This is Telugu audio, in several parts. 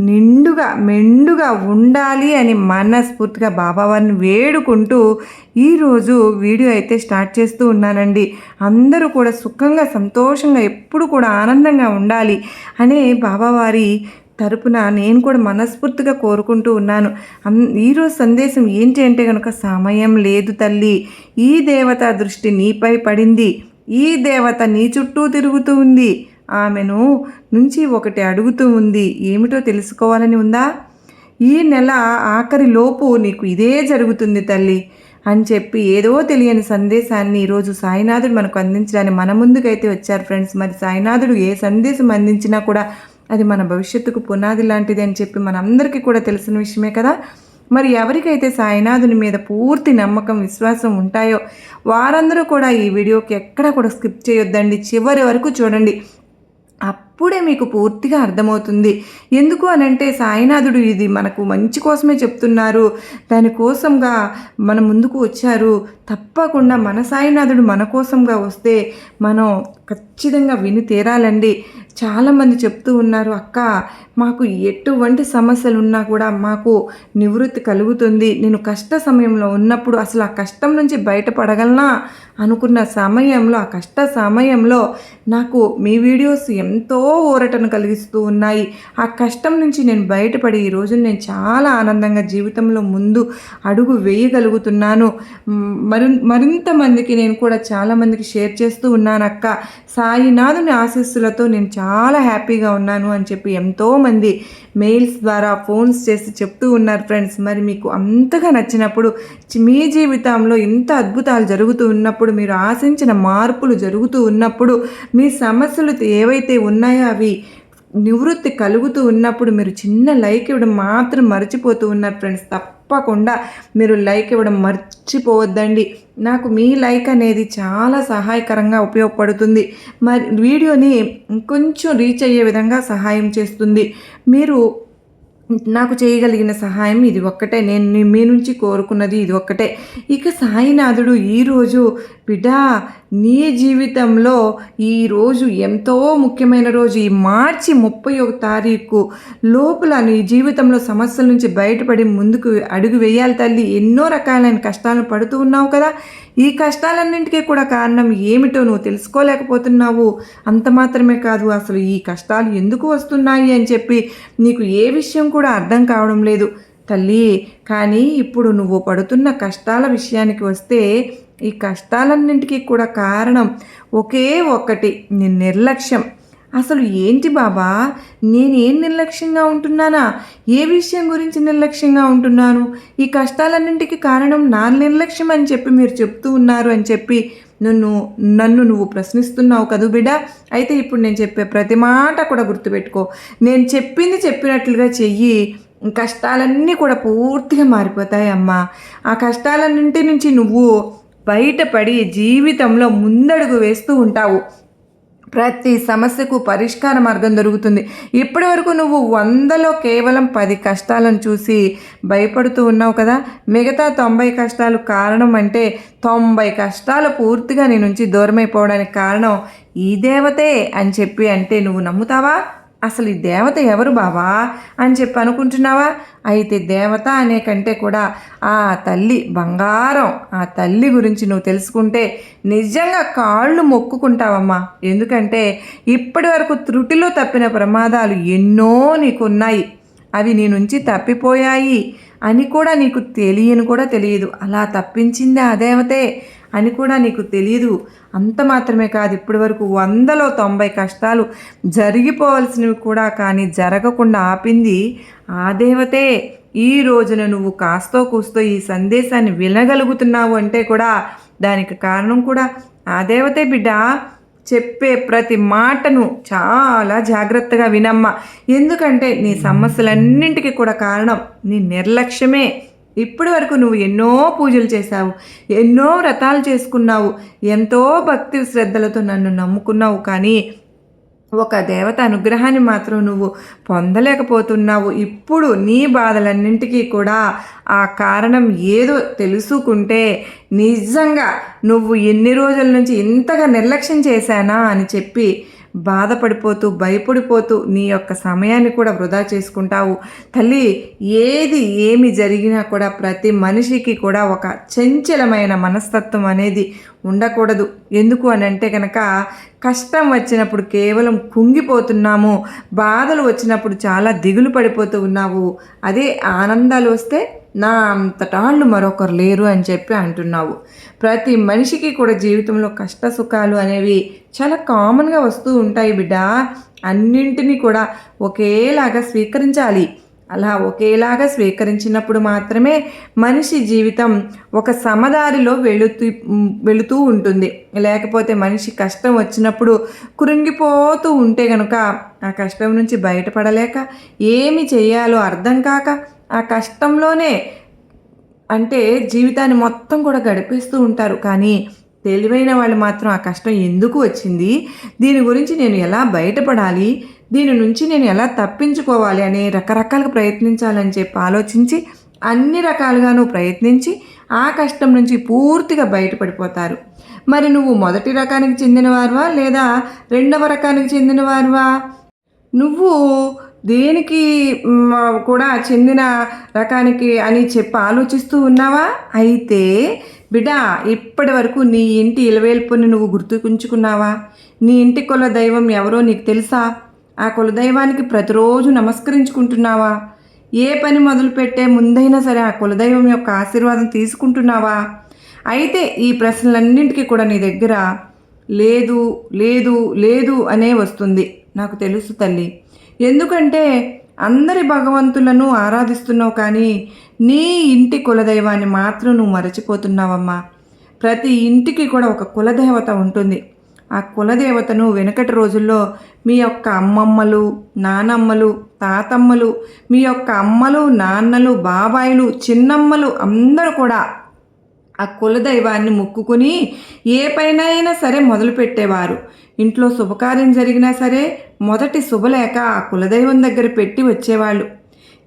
నిండుగా మెండుగా ఉండాలి అని మనస్ఫూర్తిగా బాబావారిని వేడుకుంటూ ఈరోజు వీడియో అయితే స్టార్ట్ చేస్తూ ఉన్నానండి. అందరూ కూడా సుఖంగా సంతోషంగా ఎప్పుడు కూడా ఆనందంగా ఉండాలి అనే బాబావారి తరపున నేను కూడా మనస్ఫూర్తిగా కోరుకుంటూ ఉన్నాను. అన్- ఈరోజు సందేశం ఏంటి అంటే కనుక సమయం లేదు తల్లి. ఈ దేవత దృష్టి నీపై పడింది. ఈ దేవత నీ చుట్టూ తిరుగుతూ ఉంది ఆమెను నుంచి ఒకటి అడుగుతూ ఉంది. ఏమిటో తెలుసుకోవాలని ఉందా? ఈ నెల ఆఖరిలోపు నీకు ఇదే జరుగుతుంది తల్లి అని చెప్పి ఏదో తెలియని సందేశాన్ని ఈరోజు సాయినాథుడు మనకు అందించడానికి మన ముందుకైతే వచ్చారు ఫ్రెండ్స్. మరి సాయినాథుడు ఏ సందేశం అందించినా కూడా అది మన భవిష్యత్తుకు పునాది లాంటిది అని చెప్పి మనందరికీ కూడా తెలిసిన విషయమే కదా. మరి ఎవరికైతే సాయినాథుని మీద పూర్తి నమ్మకం విశ్వాసం ఉంటాయో వారందరూ కూడా ఈ వీడియోకి ఎక్కడా కూడా స్కిప్ చేయొద్దండి. చివరి వరకు చూడండి. అప్పుడే మీకు పూర్తిగా అర్థమవుతుంది. ఎందుకు అనంటే సాయినాథుడు ఇది మనకు మంచి కోసమే చెప్తున్నారు. దానికోసంగా మన ముందుకు వచ్చారు. తప్పకుండా మన సాయినాథుడు మన కోసంగా వస్తే మనం ఖచ్చితంగా విని తీరాలండి. చాలామంది చెప్తూ ఉన్నారు అక్క మాకు ఎటువంటి సమస్యలు ఉన్నా కూడా మాకు నివృత్తి కలుగుతుంది. నేను కష్ట సమయంలో ఉన్నప్పుడు అసలు ఆ కష్టం నుంచి బయటపడగలనా? అనుకున్న సమయంలో ఆ కష్ట సమయంలో నాకు మీ వీడియోస్ ఎంతో ఊరటను కలిగిస్తూ ఉన్నాయి. ఆ కష్టం నుంచి నేను బయటపడి ఈరోజు నేను చాలా ఆనందంగా జీవితంలో ముందు అడుగు వేయగలుగుతున్నాను. మరి మరింత మందికి నేను కూడా చాలామందికి షేర్ చేస్తూ ఉన్నాను అక్క సాయినాథుని ఆశీస్సులతో నేను చాలా హ్యాపీగా ఉన్నాను అని చెప్పి ఎంతోమంది మెయిల్స్ ద్వారా ఫోన్స్ చేసి చెప్తూ ఉన్నారు ఫ్రెండ్స్ మరి మీకు అంతగా నచ్చినప్పుడు మీ జీవితంలో ఇంత అద్భుతాలు జరుగుతూ ఉన్నప్పుడు మీరు ఆశించిన మార్పులు జరుగుతూ ఉన్నప్పుడు మీ సమస్యలు ఏవైతే ఉన్నాయో అవి నివృత్తి కలుగుతూ ఉన్నప్పుడు మీరు చిన్న లైక్ ఇవ్వడం మాత్రం మర్చిపోతూ ఉన్నారు ఫ్రెండ్స్ తప్ప తప్పకుండా మీరు లైక్ ఇవ్వడం మర్చిపోవద్దండి. నాకు మీ లైక్ అనేది చాలా సహాయకరంగా ఉపయోగపడుతుంది. మరి వీడియోని కొంచెం రీచ్ అయ్యే విధంగా సహాయం చేస్తుంది. మీరు నాకు చేయగలిగిన సహాయం ఇది ఒక్కటే. నేను మీ నుంచి కోరుకున్నది ఇది ఒక్కటే. ఇక సాయినాథుడు ఈరోజు బిడ్డా నీ జీవితంలో ఈరోజు ఎంతో ముఖ్యమైన రోజు. ఈ మార్చి ముప్పై ఒక తారీఖు లోపల నీ జీవితంలో సమస్యల నుంచి బయటపడి ముందుకు అడుగు వేయాలి తల్లి. ఎన్నో రకాలైన కష్టాలను పడుతూ ఉన్నావు కదా. ఈ కష్టాలన్నింటికీ కూడా కారణం ఏమిటో నువ్వు తెలుసుకోలేకపోతున్నావు. అంత మాత్రమే కాదు అసలు ఈ కష్టాలు ఎందుకు వస్తున్నాయి అని చెప్పి నీకు ఏ విషయం కూడా అర్థం కావడం లేదు. తల్లి కానీ ఇప్పుడు నువ్వు పడుతున్న కష్టాల విషయానికి వస్తే ఈ కష్టాలన్నింటికీ కూడా కారణం ఒకే ఒక్కటి నీ నిర్లక్ష్యం. అసలు ఏంటి బాబా? నేనేం నిర్లక్ష్యంగా ఉంటున్నానా? ఏ విషయం గురించి నిర్లక్ష్యంగా ఉంటున్నాను? ఈ కష్టాలన్నింటికి కారణం నా నిర్లక్ష్యం అని చెప్పి మీరు చెప్తూ ఉన్నారు అని చెప్పి నన్ను నన్ను నువ్వు ప్రశ్నిస్తున్నావు కదూ బిడ్డ? అయితే ఇప్పుడు నేను చెప్పే ప్రతి మాట కూడా గుర్తుపెట్టుకో. నేను చెప్పింది చెప్పినట్లుగా చెయ్యి. కష్టాలన్నీ కూడా పూర్తిగా మారిపోతాయి అమ్మా ఆ కష్టాలన్నింటి నుంచి నువ్వు బయటపడి జీవితంలో ముందడుగు వేస్తూ ఉంటావు. ప్రతి సమస్యకు పరిష్కార మార్గం దొరుకుతుంది. ఇప్పటి వరకు నువ్వు వందలో కేవలం పది కష్టాలను చూసి భయపడుతూ ఉన్నావు కదా? మిగతా తొంభై కష్టాలు కారణం అంటే తొంభై కష్టాలు పూర్తిగా నీ నుంచి దూరమైపోవడానికి కారణం ఈ దేవతే అని చెప్పి అంటే నువ్వు నమ్ముతావా? అసలు ఈ దేవత ఎవరు బావా అని చెప్పి అనుకుంటున్నావా? అయితే దేవత అనే కంటే కూడా ఆ తల్లి బంగారం ఆ తల్లి గురించి నువ్వు తెలుసుకుంటే నిజంగా కాళ్ళు మొక్కుకుంటావమ్మా. ఎందుకంటే ఇప్పటి వరకు త్రుటిలో తప్పిన ప్రమాదాలు ఎన్నో నీకున్నాయి. అవి నీ నుంచి తప్పిపోయాయి అని కూడా నీకు తెలియని కూడా తెలియదు. అలా తప్పించింది ఆ దేవతే. అని కూడా నీకు తెలియదు అంత మాత్రమే కాదు ఇప్పటి వరకు వందలో తొంభై కష్టాలు జరిగిపోవలసినవి కూడా కానీ జరగకుండా ఆపింది ఆ దేవతే. ఈ రోజున నువ్వు కాస్తో కూస్తో ఈ సందేశాన్ని వినగలుగుతున్నావు అంటే కూడా దానికి కారణం కూడా ఆ దేవతే బిడ్డ. చెప్పే ప్రతి మాటను చాలా జాగ్రత్తగా వినమ్మా. ఎందుకంటే నీ సమస్యలన్నింటికి కూడా కారణం నీ నిర్లక్ష్యమే. ఇప్పటి వరకు నువ్వు ఎన్నో పూజలు చేశావు ఎన్నో వ్రతాలు చేసుకున్నావు ఎంతో భక్తి శ్రద్ధలతో నన్ను నమ్ముకున్నావు కానీ ఒక దేవత అనుగ్రహాన్ని మాత్రం నువ్వు పొందలేకపోతున్నావు. ఇప్పుడు నీ బాధలన్నింటికీ కూడా ఆ కారణం ఏదో తెలుసుకుంటే నిజంగా నువ్వు ఎన్ని రోజుల నుంచి ఇంతగా నిర్లక్ష్యం చేశానా అని చెప్పి బాధపడిపోతూ భయపడిపోతూ నీ యొక్క సమయాన్ని కూడా వృధా చేసుకుంటావు. తల్లి ఏది ఏమి జరిగినా కూడా ప్రతి మనిషికి కూడా ఒక చంచలమైన మనస్తత్వం అనేది ఉండకూడదు. ఎందుకు అని అంటే కనుక కష్టం వచ్చినప్పుడు కేవలం కుంగిపోతున్నాము బాధలు వచ్చినప్పుడు చాలా దిగులు పడిపోతూ ఉన్నావు. అదే ఆనందాలు వస్తే నా అంతటాళ్ళు మరొకరు లేరు అని చెప్పి అంటున్నావు. ప్రతి మనిషికి కూడా జీవితంలో కష్ట సుఖాలు అనేవి చాలా కామన్గా వస్తూ ఉంటాయి బిడ్డ. అన్నింటినీ కూడా ఒకేలాగా స్వీకరించాలి. అలా ఒకేలాగా స్వీకరించినప్పుడు మాత్రమే మనిషి జీవితం ఒక సమదారిలో వెళుతూ వెళుతూ ఉంటుంది. లేకపోతే మనిషి కష్టం వచ్చినప్పుడు కురింగిపోతూ ఉంటే కనుక ఆ కష్టం నుంచి బయటపడలేక ఏమి చేయాలో అర్థం కాక ఆ కష్టంలోనే అంటే జీవితాన్ని మొత్తం కూడా గడిపేస్తూ ఉంటారు. కానీ తెలివైన వాళ్ళు మాత్రం ఆ కష్టం ఎందుకు వచ్చింది? దీని గురించి నేను ఎలా బయటపడాలి? దీని నుంచి నేను ఎలా తప్పించుకోవాలి అని రకరకాలుగా ప్రయత్నించాలని చెప్పి ఆలోచించి అన్ని రకాలుగాను ప్రయత్నించి ఆ కష్టం నుంచి పూర్తిగా బయటపడిపోతారు. మరి నువ్వు మొదటి రకానికి చెందినవారువా లేదా రెండవ రకానికి చెందినవారువా? నువ్వు దేనికి కూడా చెందిన రకానికి అని చెప్పి ఆలోచిస్తూ ఉన్నావా? అయితే బిడ్డ ఇప్పటి వరకు నీ ఇంటి ఇలవేల్పుని నువ్వు గుర్తుకుంచుకున్నావా? నీ ఇంటి కుల దైవం ఎవరో నీకు తెలుసా? ఆ కులదైవానికి ప్రతిరోజు నమస్కరించుకుంటున్నావా? ఏ పని మొదలుపెట్టే ముందైనా సరే ఆ కులదైవం యొక్క ఆశీర్వాదం తీసుకుంటున్నావా? అయితే ఈ ప్రశ్నలన్నింటికీ కూడా నీ దగ్గర లేదు లేదు లేదు అనే వస్తుంది. నాకు తెలుసు తల్లి. ఎందుకంటే అందరి భగవంతులను ఆరాధిస్తున్నావు కానీ నీ ఇంటి కులదైవాన్ని మాత్రం నువ్వు మరచిపోతున్నావమ్మా. ప్రతి ఇంటికి కూడా ఒక కులదేవత ఉంటుంది. ఆ కులదేవతను వెనకటి రోజుల్లో మీ యొక్క అమ్మమ్మలు నానమ్మలు తాతమ్మలు మీ యొక్క అమ్మలు నాన్నలు బాబాయిలు చిన్నమ్మలు అందరూ కూడా ఆ కులదైవాన్ని మొక్కుకుని ఏ అయినా సరే మొదలుపెట్టేవారు. ఇంట్లో శుభకార్యం జరిగినా సరే మొదటి శుభలేఖ ఆ కులదైవం దగ్గర పెట్టి వచ్చేవాళ్ళు.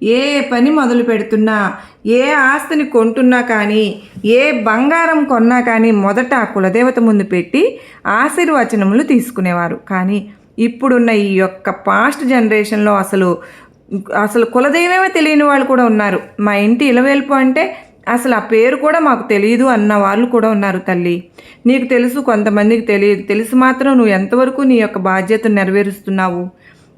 ఏ పని మొదలు పెడుతున్నా ఏ ఆస్తిని కొంటున్నా కానీ ఏ బంగారం కొన్నా కానీ మొదట ఆ కులదేవత ముందు పెట్టి ఆశీర్వచనములు తీసుకునేవారు. కానీ ఇప్పుడున్న ఈ యొక్క పాస్ట్ జనరేషన్లో అసలు అసలు కులదైవమే తెలియని వాళ్ళు కూడా ఉన్నారు. మా ఇంటి ఇలవేల్పు అంటే అసలు ఆ పేరు కూడా మాకు తెలియదు అన్న వాళ్ళు కూడా ఉన్నారు తల్లి. నీకు తెలుసు కొంతమందికి తెలియదు. తెలిసి మాత్రం నువ్వు ఎంతవరకు నీ యొక్క బాధ్యతను నెరవేరుస్తున్నావు?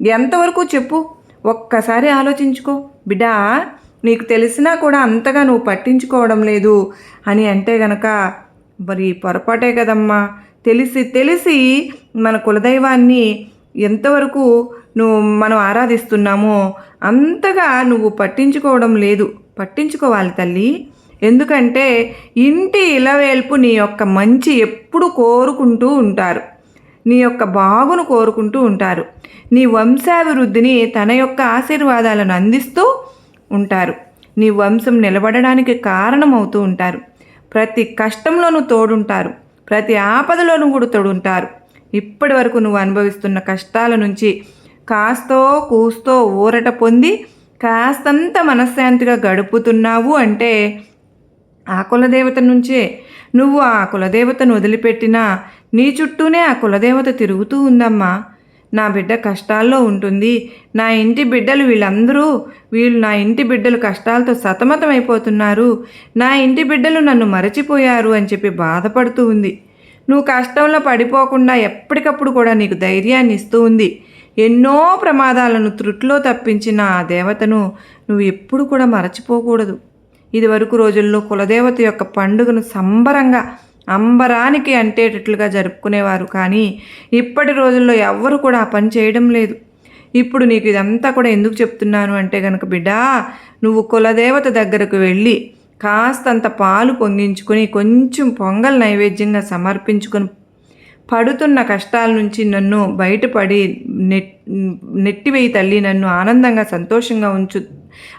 ఎంతవరకు చెప్పు. ఒక్కసారి ఆలోచించుకో. బిడ్డా నీకు తెలిసినా కూడా అంతగా నువ్వు పట్టించుకోవడం లేదు అని అంటే గనక మరి పొరపాటే కదమ్మా. తెలిసి తెలిసి మన కులదైవాన్ని ఎంతవరకు నువ్వు మనం ఆరాధిస్తున్నామో అంతగా నువ్వు పట్టించుకోవడం లేదు. పట్టించుకోవాలి తల్లి. ఎందుకంటే ఇంటి ఇలవేల్పు నీ యొక్క మంచి ఎప్పుడు కోరుకుంటూ ఉంటారు. నీ యొక్క బాగును కోరుకుంటూ ఉంటారు. నీ వంశాభివృద్ధిని తన యొక్క ఆశీర్వాదాలను అందిస్తూ ఉంటారు. నీ వంశం నిలబడడానికి కారణమవుతూ ఉంటారు. ప్రతి కష్టంలోనూ తోడుంటారు. ప్రతి ఆపదలోనూ కూడా తోడుంటారు. ఇప్పటి వరకు నువ్వు అనుభవిస్తున్న కష్టాల నుంచి కాస్తో కూస్తో ఊరట పొంది కాస్తంత మనశ్శాంతిగా గడుపుతున్నావు అంటే ఆ కులదేవత నుంచే. నువ్వు ఆ కులదేవతను వదిలిపెట్టినా నీ చుట్టూనే ఆ కులదేవత తిరుగుతూ ఉందమ్మా. నా బిడ్డ కష్టాల్లో ఉంటుంది. నా ఇంటి బిడ్డలు వీళ్ళందరూ వీళ్ళు నా ఇంటి బిడ్డలు కష్టాలతో సతమతమైపోతున్నారు. నా ఇంటి బిడ్డలు నన్ను మరచిపోయారు అని చెప్పి బాధపడుతూ ఉంది. నువ్వు కష్టంలో పడిపోకుండా ఎప్పటికప్పుడు కూడా నీకు ధైర్యాన్ని ఇస్తూ ఉంది. ఎన్నో ప్రమాదాలను త్రుట్లో తప్పించిన ఆ దేవతను నువ్వు ఎప్పుడు కూడా మరచిపోకూడదు. ఇదివరకు రోజుల్లో కులదేవత యొక్క పండుగను సంబరంగా అంబరానికి అంటేటట్లుగా జరుపుకునేవారు. కానీ ఇప్పటి రోజుల్లో ఎవ్వరు కూడా ఆ పని చేయడం లేదు. ఇప్పుడు నీకు ఇదంతా కూడా ఎందుకు చెప్తున్నాను అంటే గనక బిడ్డా నువ్వు కులదేవత దగ్గరకు వెళ్ళి కాస్తంత పాలు పొంగించుకొని కొంచెం పొంగల్ నైవేద్యంగా సమర్పించుకొని పడుతున్న కష్టాల నుంచి నన్ను బయటపడి నెట్ నెట్టివేయి తల్లి నన్ను ఆనందంగా సంతోషంగా ఉంచు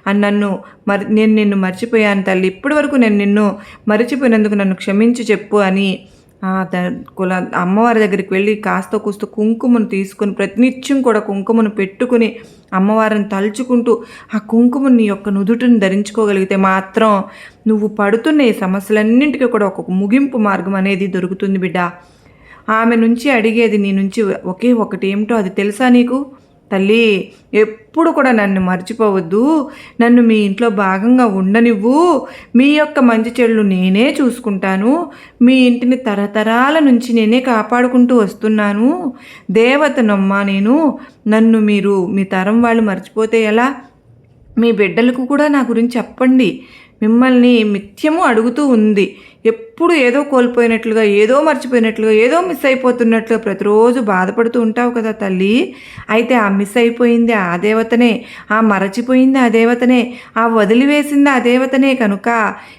అని నన్ను మరి నేను నిన్ను మర్చిపోయాను తల్లి. ఇప్పటి వరకు నేను నిన్ను మర్చిపోయినందుకు నన్ను క్షమించి చెప్పు అని కుల అమ్మవారి దగ్గరికి వెళ్ళి కాస్త కూస్త కుంకుమను తీసుకుని ప్రతినిత్యం కూడా కుంకుమను పెట్టుకుని అమ్మవారిని తలుచుకుంటూ ఆ కుంకుమని నీ యొక్క నుదుటిని ధరించుకోగలిగితే మాత్రం నువ్వు పడుతున్న ఈ సమస్యలన్నింటికీ కూడా ఒక ముగింపు మార్గం అనేది దొరుకుతుంది బిడ్డ. ఆమె నుంచి అడిగేది నీ నుంచి ఒకే ఒకటి ఏమిటో అది తెలుసా నీకు? తల్లి ఎప్పుడు కూడా నన్ను మర్చిపోవద్దు. నన్ను మీ ఇంట్లో భాగంగా ఉండనివ్వు. మీ యొక్క మంచి చెడులు నేనే చూసుకుంటాను. మీ ఇంటిని తరతరాల నుంచి నేనే కాపాడుకుంటూ వస్తున్నాను. దేవతనమ్మా నేను. నన్ను మీరు మీ తరం వాళ్ళు మర్చిపోతే ఎలా? మీ బిడ్డలకు కూడా నా గురించి చెప్పండి. మిమ్మల్ని నిత్యము అడుగుతూ ఉంది. ఎప్పుడు ఏదో కోల్పోయినట్లుగా ఏదో మర్చిపోయినట్లుగా ఏదో మిస్ అయిపోతున్నట్లుగా ప్రతిరోజు బాధపడుతూ ఉంటావు కదా తల్లి. అయితే ఆ మిస్ అయిపోయింది ఆ దేవతనే ఆ మరచిపోయింది ఆ దేవతనే ఆ వదిలివేసింది ఆ దేవతనే కనుక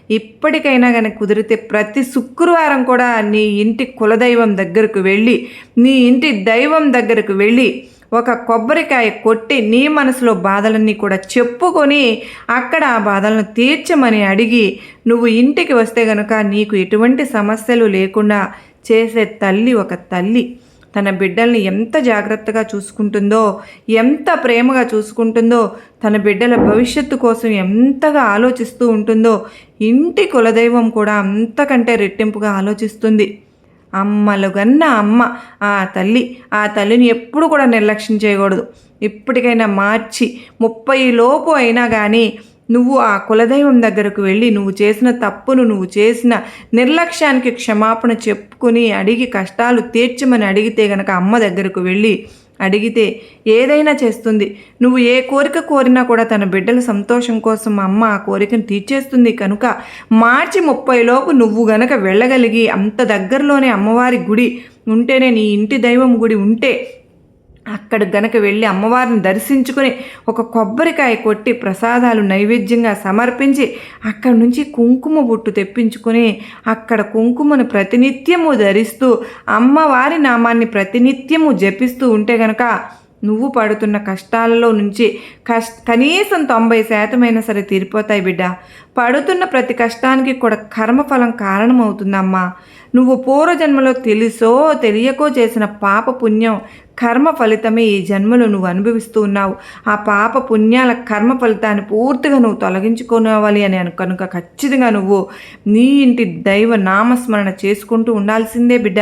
ఇప్పటికైనా కనుక కుదిరితే ప్రతి శుక్రవారం కూడా నీ ఇంటి కులదైవం దగ్గరకు వెళ్ళి నీ ఇంటి దైవం దగ్గరకు వెళ్ళి ఒక కొబ్బరికాయ కొట్టి నీ మనసులో బాధలన్నీ కూడా చెప్పుకొని అక్కడ ఆ బాధలను తీర్చమని అడిగి నువ్వు ఇంటికి వస్తే గనుక నీకు ఎటువంటి సమస్యలు లేకుండా చేసే తల్లి ఒక తల్లి. తన బిడ్డల్ని ఎంత జాగ్రత్తగా చూసుకుంటుందో ఎంత ప్రేమగా చూసుకుంటుందో తన బిడ్డల భవిష్యత్తు కోసం ఎంతగా ఆలోచిస్తూ ఉంటుందో ఇంటి కులదైవం కూడా అంతకంటే రెట్టింపుగా ఆలోచిస్తుంది. అమ్మలుగన్న అమ్మ. ఆ తల్లి ఆ తల్లిని ఎప్పుడు కూడా నిర్లక్ష్యం చేయకూడదు. ఇప్పటికైనా మార్చి ముప్పై లోపు అయినా కానీ నువ్వు ఆ కులదైవం దగ్గరకు వెళ్ళి నువ్వు చేసిన తప్పును నువ్వు చేసిన నిర్లక్ష్యానికి క్షమాపణ చెప్పుకుని అడిగి కష్టాలు తీర్చమని అడిగితే గనక అమ్మ దగ్గరకు వెళ్ళి అడిగితే ఏదైనా చేస్తుంది. నువ్వు ఏ కోరిక కోరినా కూడా తన బిడ్డల సంతోషం కోసం అమ్మ ఆ కోరికను తీర్చేస్తుంది కనుక మార్చి ముప్పైలోపు నువ్వు గనక వెళ్ళగలిగి అంత దగ్గరలోనే అమ్మవారి గుడి ఉంటేనే నీ ఇంటి దైవం గుడి ఉంటే అక్కడ గనక వెళ్ళి అమ్మవారిని దర్శించుకొని ఒక కొబ్బరికాయ కొట్టి ప్రసాదాలు నైవేద్యంగా సమర్పించి అక్కడి నుంచి కుంకుమ బుట్టు తెప్పించుకొని అక్కడ కుంకుమను ప్రతినిత్యము ధరిస్తూ అమ్మవారి నామాన్ని ప్రతినిత్యము జపిస్తూ ఉంటే గనక నువ్వు పడుతున్న కష్టాలలో నుంచి కష్ కనీసం తొంభై శాతమైనా సరే తీరిపోతాయి బిడ్డ. పడుతున్న ప్రతి కష్టానికి కూడా కర్మఫలం కారణమవుతుందమ్మా. నువ్వు పూర్వజన్మలో తెలుసో తెలియకో చేసిన పాప పుణ్యం కర్మ ఫలితమే ఈ జన్మలో నువ్వు అనుభవిస్తూ ఉన్నావు. ఆ పాప పుణ్యాల కర్మ ఫలితాన్ని పూర్తిగా నువ్వు తొలగించుకోవాలి అని కనుక ఖచ్చితంగా నువ్వు నీ ఇంటి దైవ నామస్మరణ చేసుకుంటూ ఉండాల్సిందే బిడ్డ.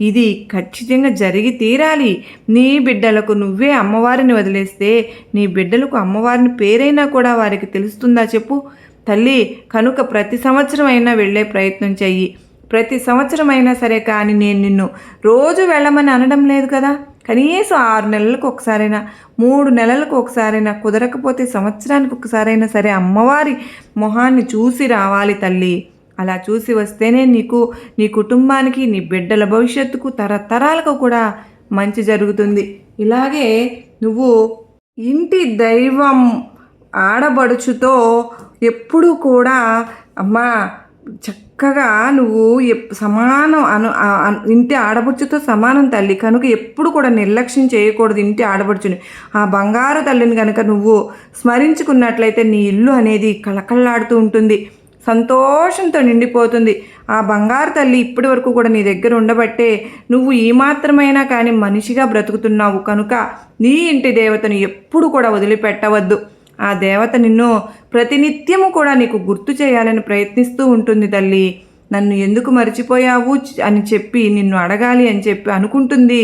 ఇది ఖచ్చితంగా జరిగి తీరాలి. నీ బిడ్డలకు నువ్వే అమ్మవారిని వదిలేస్తే నీ బిడ్డలకు అమ్మవారిని పేరైనా కూడా వారికి తెలుస్తుందా చెప్పు. తల్లి కనుక ప్రతి సంవత్సరం అయినా వెళ్ళే ప్రయత్నం చెయ్యి. ప్రతి సంవత్సరం అయినా సరే కానీ నేను నిన్ను రోజు వెళ్ళమని అనడం లేదు కదా. కనీసం ఆరు నెలలకు ఒకసారైనా మూడు నెలలకు ఒకసారైనా కుదరకపోతే సంవత్సరానికి ఒకసారైనా సరే అమ్మవారి మొహాన్ని చూసి రావాలి తల్లి. అలా చూసి వస్తేనే నీకు నీ కుటుంబానికి నీ బిడ్డల భవిష్యత్తుకు తరతరాలకు కూడా మంచి జరుగుతుంది. ఇలాగే నువ్వు ఇంటి దైవం ఆడబడుచుతో ఎప్పుడూ కూడా అమ్మా చక్కగా నువ్వు ఎప్- సమానం అను ఇంటి ఆడబుచ్చుతో సమానం తల్లి. కనుక ఎప్పుడు కూడా నిర్లక్ష్యం చేయకూడదు ఇంటి ఆడబడుచుని ఆ బంగారు తల్లిని కనుక నువ్వు స్మరించుకున్నట్లయితే నీ ఇల్లు అనేది కళకళలాడుతూ ఉంటుంది. సంతోషంతో నిండిపోతుంది. ఆ బంగారు తల్లి ఇప్పటి వరకు కూడా నీ దగ్గర ఉండబట్టే నువ్వు ఈ మాత్రమైనా కానీ మనిషిగా బ్రతుకుతున్నావు. కనుక నీ ఇంటి దేవతను ఎప్పుడు కూడా వదిలిపెట్టవద్దు. ఆ దేవత నిన్ను ప్రతినిత్యము కూడా నీకు గుర్తు చేయాలని ప్రయత్నిస్తూ ఉంటుంది తల్లి. నన్ను ఎందుకు మర్చిపోయావు అని చెప్పి నిన్ను అడగాలి అని చెప్పి అనుకుంటుంది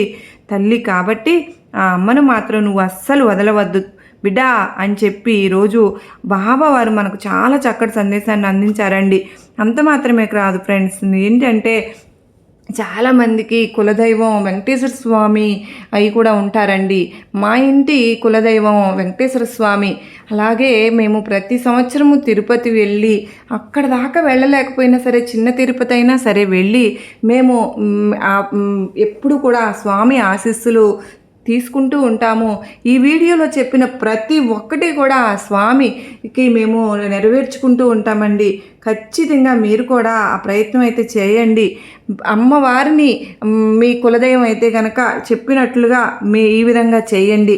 తల్లి. కాబట్టి ఆ అమ్మను మాత్రం నువ్వు అస్సలు వదలవద్దు. బిడ్డా అని చెప్పి ఈరోజు బాబా వారు మనకు చాలా చక్కటి సందేశాన్ని అందించారండి. అంత మాత్రమే కాదు ఫ్రెండ్స్ ఏంటంటే చాలామందికి కులదైవం వెంకటేశ్వర స్వామి అవి కూడా ఉంటారండి. మా ఇంటి కులదైవం వెంకటేశ్వర స్వామి. అలాగే మేము ప్రతి సంవత్సరము తిరుపతి వెళ్ళి అక్కడ దాకా వెళ్ళలేకపోయినా సరే చిన్న తిరుపతి అయినా సరే వెళ్ళి మేము ఎప్పుడు కూడా స్వామి ఆశీస్సులు తీసుకుంటూ ఉంటాము. ఈ వీడియోలో చెప్పిన ప్రతి ఒక్కటి కూడా స్వామికి మేము నెరవేర్చుకుంటూ ఉంటామండి. ఖచ్చితంగా మీరు కూడా ఆ ప్రయత్నం అయితే చేయండి. అమ్మవారిని మీ కులదైవం అయితే కనుక చెప్పినట్లుగా మీ ఈ విధంగా చేయండి.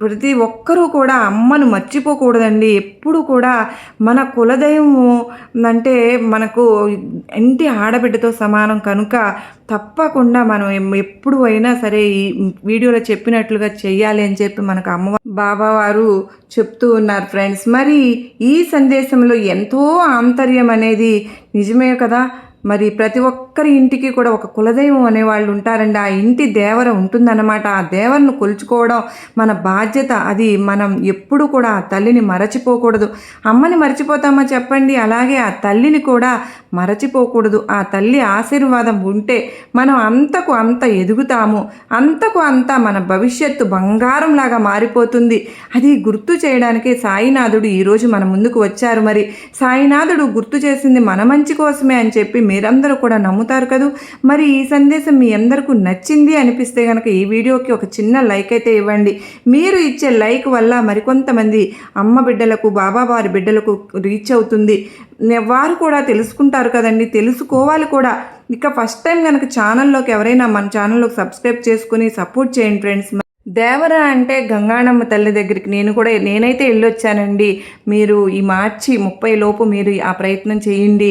ప్రతి ఒక్కరూ కూడా అమ్మను మర్చిపోకూడదండి. ఎప్పుడు కూడా మన కులదైవము అంటే మనకు ఇంటి ఆడబిడ్డతో సమానం కనుక తప్పకుండా మనం ఎప్పుడు అయినా సరే ఈ వీడియోలో చెప్పినట్లుగా చేయాలి అని చెప్పి మనకు అమ్మ బాబావారు చెప్తూ ఉన్నారు ఫ్రెండ్స్. మరి ఈ సందేశంలో ఎంతో ఆంతర్యం అనేది నిజమే కదా? మరి ప్రతి ఒక్కరి ఇంటికి కూడా ఒక కులదైవం అనేవాళ్ళు ఉంటారండి. ఆ ఇంటి దేవర ఉంటుందన్నమాట. ఆ దేవరను కొలుచుకోవడం మన బాధ్యత. అది మనం ఎప్పుడు కూడా ఆ తల్లిని మరచిపోకూడదు. అమ్మని మరచిపోతామా చెప్పండి? అలాగే ఆ తల్లిని కూడా మరచిపోకూడదు. ఆ తల్లి ఆశీర్వాదం ఉంటే మనం అంతకు అంత ఎదుగుతాము. అంతకు అంత మన భవిష్యత్తు బంగారంలాగా మారిపోతుంది. అది గుర్తు చేయడానికి సాయినాథుడు ఈరోజు మన ముందుకు వచ్చారు మరి. సాయినాథుడు గుర్తు చేసింది మన మంచి కోసమే అని చెప్పి మీరందరూ కూడా నమ్ముతారు కదూ? మరి ఈ సందేశం మీ అందరికీ నచ్చింది అనిపిస్తే కనుక ఈ వీడియోకి ఒక చిన్న లైక్ అయితే ఇవ్వండి. మీరు ఇచ్చే లైక్ వల్ల మరికొంతమంది అమ్మ బిడ్డలకు బాబా వారి బిడ్డలకు రీచ్ అవుతుంది. వారు కూడా తెలుసుకుంటారు కదండి. తెలుసుకోవాలి కూడా. ఇక ఫస్ట్ టైం కనుక ఛానల్లోకి ఎవరైనా మన ఛానల్లోకి సబ్స్క్రైబ్ చేసుకుని సపోర్ట్ చేయండి ఫ్రెండ్స్. దేవర అంటే గంగాణమ్మ తల్లి దగ్గరికి నేను కూడా నేనైతే వెళ్ళొచ్చానండి. మీరు ఈ మార్చి ముప్పై లోపు మీరు ఆ ప్రయత్నం చేయండి.